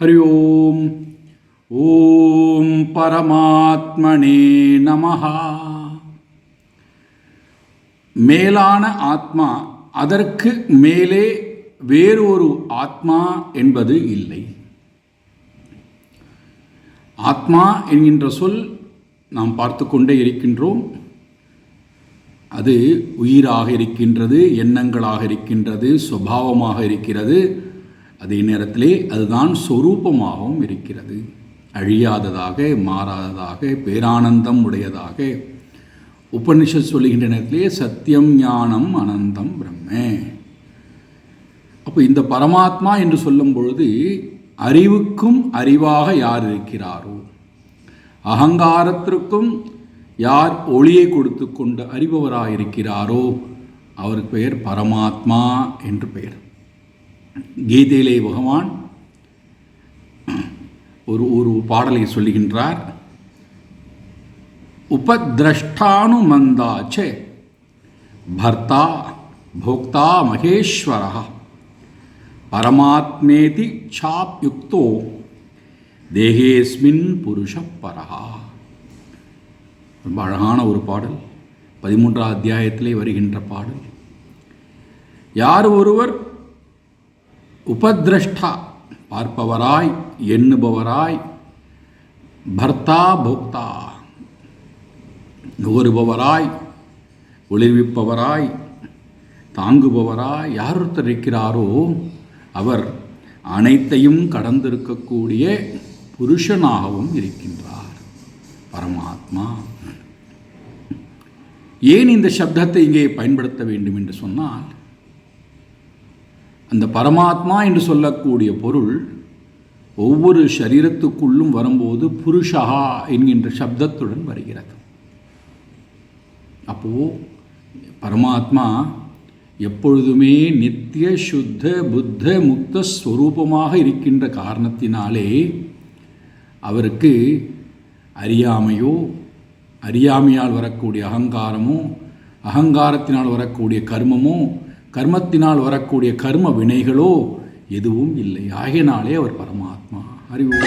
हरि ओम् ॐ பரமாத்மனே நமஹா மேலான ஆத்மா அதற்கு மேலே வேறு ஒரு ஆத்மா என்பது இல்லை ஆத்மா என்கின்ற சொல் நாம் பார்த்து கொண்டே இருக்கின்றோம் அது உயிராக இருக்கின்றது எண்ணங்களாக இருக்கின்றது சுபாவமாக இருக்கிறது அதே நேரத்திலே அதுதான் சொரூபமாகவும் இருக்கிறது. அழியாததாக மாறாததாக பேரானந்தம் உடையதாக. உபனிஷத் சொல்லுகின்ற நேரத்திலே சத்தியம் ஞானம் அனந்தம் பிரம்ம. அப்போ இந்த பரமாத்மா என்று சொல்லும் பொழுது அறிவுக்கும் அறிவாக யார் இருக்கிறாரோ? அகங்காரத்திற்கும் யார் ஒளியை கொடுத்து கொண்டு அறிபவராக இருக்கிறாரோ அவருக்கு பெயர் பரமாத்மா என்று பெயர். கீதையிலே பகவான் ஒரு ஒரு பாடலை சொல்லுகின்றார். உபதிரஷ்டானுமந்தாச்சே பர்த்தா போக்தா மகேஸ்வர பரமாத்மேதி சாப்யுக்தோ தேகேஸ்மின் புருஷ பரஹா ரொம்ப அழகான ஒரு பாடல். பதிமூன்றாம் அத்தியாயத்திலே வருகின்ற பாடல். யார் ஒருவர் உபதிரஷ்டா பார்ப்பவராய் எண்ணுபவராய் பர்த்தா போக்தா நுகருபவராய் ஒளிர்விப்பவராய் தாங்குபவராய் யார் ஒருத்தர் இருக்கிறாரோ அவர் அனைத்தையும் கடந்திருக்கக்கூடிய புருஷனாகவும் இருக்கின்றார். பரமாத்மா. ஏன் இந்த சப்தத்தை இங்கே பயன்படுத்த வேண்டும் என்று சொன்னால் அந்த பரமாத்மா என்று சொல்லக்கூடிய பொருள் ஒவ்வொரு சரீரத்துக்குள்ளும் வரும்போது புருஷா என்கின்ற சப்தத்துடன் வருகிறது. அப்போது பரமாத்மா எப்பொழுதுமே நித்திய சுத்த புத்த முக்த ஸ்வரூபமாக இருக்கின்ற காரணத்தினாலே அவருக்கு அறியாமையோ அறியாமையால் வரக்கூடிய அகங்காரமோ அகங்காரத்தினால் வரக்கூடிய கர்மமோ கர்மத்தினால் வரக்கூடிய கர்ம வினைகளோ எதுவும் இல்லை. ஆகையினாலே அவர் பரமாத்மா. அறிவு